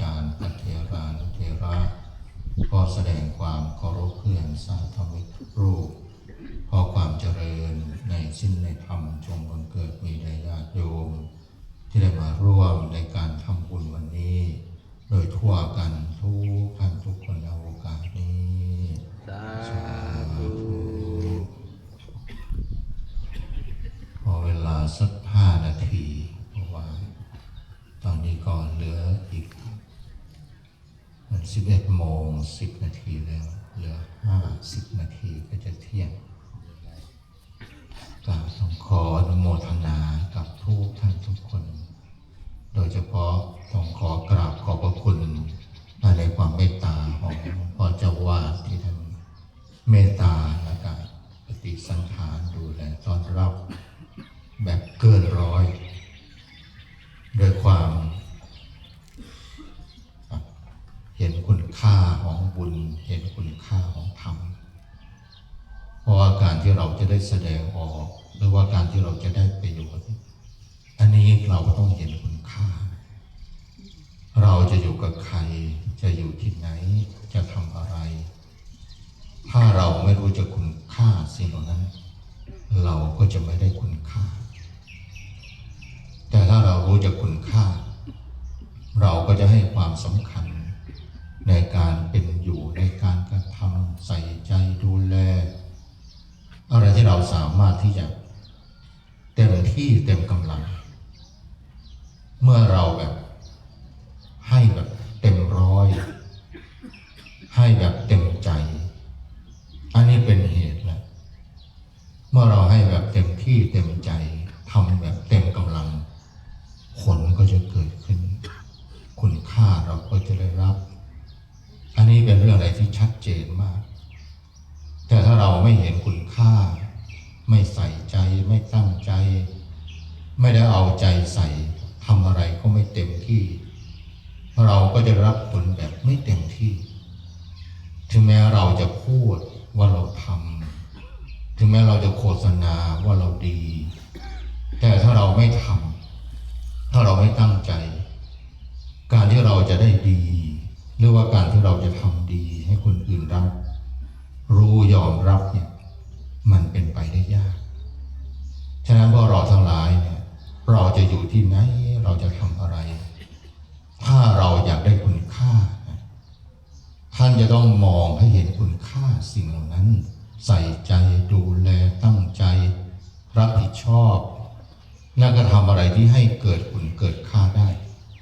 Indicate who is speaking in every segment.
Speaker 1: จารย์อัเทรานุเทระขอแสดงความเคารพเพื่อนสาธมิตรรูปขอความเจริญในสิ้นในธรรมจงบังเกิดมีแด่ญาติโยม ที่ได้มาร่วมในการทำบุญวันนี้ โดยทั่วกันทุกท่านทุกคนนะ สิบเอ็ดโมงสิบนาทีแล้วเหลือห้าสิบนาทีก็จะเที่ยงกราบต้องขออนุโมทนากับทุกท่านทุกคน โดยเฉพาะต้องขอกราบขอบพระคุณในความเมตตาของพ่อเจ้าวาดที่ท่านเมตตาและการปฏิสันฐานดูแลต้อนรับ แบบเกินร้อยโดยความเห็นคุณค่าของ บุญเห็นคุณค่าของธรรม เพราะว่าการที่เราจะได้แสดงออก หรือว่าการที่เราจะได้ประโยชน์อันนี้เราก็ต้องเห็นคุณค่า เราจะอยู่กับใคร จะอยู่ที่ไหน จะทำอะไร ถ้าเราไม่รู้จักคุณค่าสิ่งเหล่านั้น เราก็จะไม่ได้คุณค่า แต่ถ้าเรารู้จักคุณค่า เราก็จะให้ความสำคัญในการเป็น สามารถที่จะเต็มที่เต็มกำลัง เมื่อเราแบบ ให้แบบเต็มร้อย ให้แบบเต็มใจ อันนี้เป็นเหตุแล้วเมื่อเราให้แบบเต็มที่เต็มใจทำแบบเต็มกำลัง ผลก็จะเกิดขึ้น คุณค่าเราก็จะได้รับ อันนี้เป็นเรื่องอะไรที่ชัดเจนมาก แต่ถ้าเราไม่เห็นคุณค่า ไม่ใส่ใจไม่ตั้งใจ ไม่ได้เอาใจใส่ทำอะไรก็ไม่เต็มที่ เราก็จะรับผลแบบไม่เต็มที่ ถึงแม้เราจะพูดว่าเราทำถึงแม้เราจะโฆษณาว่าเราดี แต่ถ้าเราไม่ทำถ้าเราไม่ตั้งใจ การที่เราจะได้ดี หรือว่าการที่เราจะทำดีให้คนอื่นรับ รู้ยอมรับเนี่ย มันเป็นไปได้ยาก ฉะนั้นพวกเราทั้งหลายเนี่ยเราจะอยู่ที่ไหนเราจะทำอะไร ถ้าเราอยากได้คุณค่า ท่านจะต้องมองให้เห็นคุณค่าสิ่งเหล่านั้น ใส่ใจดูแลตั้งใจ รับผิดชอบและก็ทำอะไรที่ให้เกิดคุณเกิดค่าได้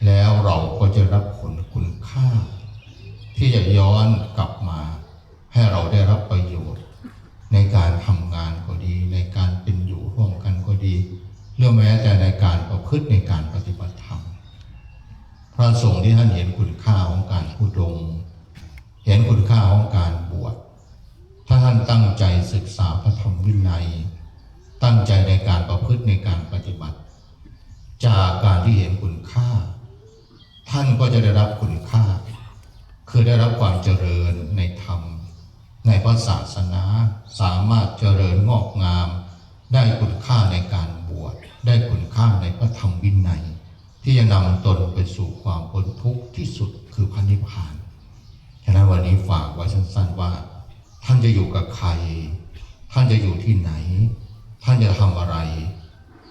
Speaker 1: แล้วเราก็จะรับผลคุณค่า ที่จะย้อนกลับ ระสงฆ์ที่ท่านเห็นคุณค่าของการพูดง เห็นคุณค่าของการบวช ถ้าท่านตั้งใจศึกษาพระธรรมวินัย ตั้งใจในการประพฤติในการปฏิบัติ จากการที่เห็นคุณค่า ท่านก็จะได้รับคุณค่า คือได้รับความเจริญในธรรม ในพระศาสนา สามารถเจริญงอกงาม ได้คุณค่าในการบวช ได้คุณค่าในพระธรรมวินัย ที่จะนำตนไปสู่ความพ้นทุกข์ที่สุดคือพระนิพพาน ฉะนั้นวันนี้ฝากไว้สั้นๆว่า ท่านจะอยู่กับใคร ท่านจะอยู่ที่ไหน ท่านจะทำอะไร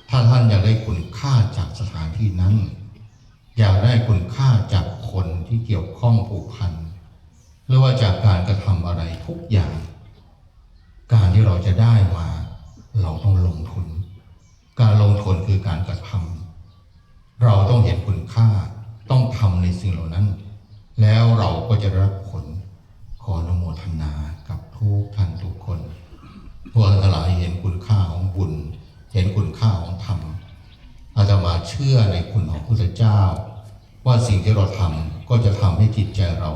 Speaker 1: ถ้าท่านอยากได้คุณค่าจากสถานที่นั้น อยากได้คุณค่าจากคนที่เกี่ยวข้องผูกพันหรือว่าจากการกระทำอะไรทุกอย่าง การที่เราจะได้มา เราต้องลงทุน การลงทุนคือการกระทำ เราต้องเห็นคุณค่า ต้องทำใน สิ่งเหล่านั้น แล้วเราก็จะรับผลขออนุโมทนากับทุกท่านทุกคนพวกท่านทั้งหลายเห็นคุณค่าของบุญ เห็นคุณค่าของธรรมอาตมาเชื่อในคุณของพระพุทธเจ้า ว่าสิ่งที่เราทำก็จะทำให้จิตใจเรา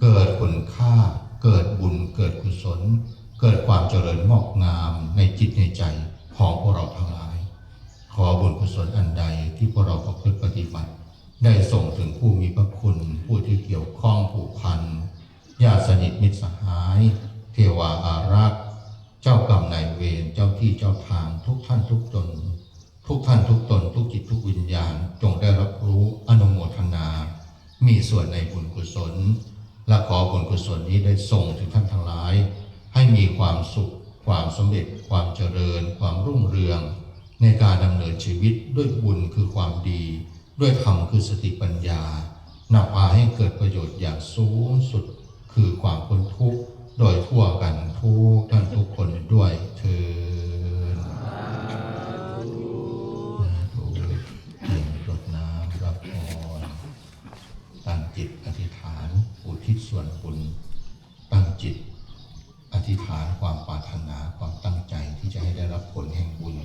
Speaker 1: เกิดคุณค่า เกิดบุญ เกิดกุศล เกิดความเจริญงอกงามในจิตในใจของพวกเราทั้งหลาย ขอบุญกุศลอันใดที่พวกเราประพฤติปฏิบัติ ได้ส่งถึงผู้มีพระคุณ ผู้ที่เกี่ยวข้องผูกพันญาติสนิทมิตรสหาย เทวาอารักษ์ เจ้ากรรมนายเวรเจ้าที่เจ้าทางทุกท่านทุกตน ทุกท่านทุกตน ทุกจิตทุกวิญญาณ จงได้รับรู้อนุโมทนา มีส่วนในบุญกุศล และขอบุญกุศลนี้ได้ส่งถึงท่านทั้งหลาย ให้มีความสุข ความสำเร็จ ความเจริญ ความรุ่งเรือง ในการดำเนินชีวิตด้วยบุญคือความดี ด้วยธรรมคือสติปัญญานำพาให้เกิดประโยชน์อย่างสูงสุดคือความพ้นทุกข์โดยทั่วกันทุกท่านทุกคนด้วยเธอิตอธิษฐานอุทิศส่วนบุญตั้งจิต อธิษฐานความปรารถนาความตั้งใจที่จะให้ได้รับผลแห่งบุญ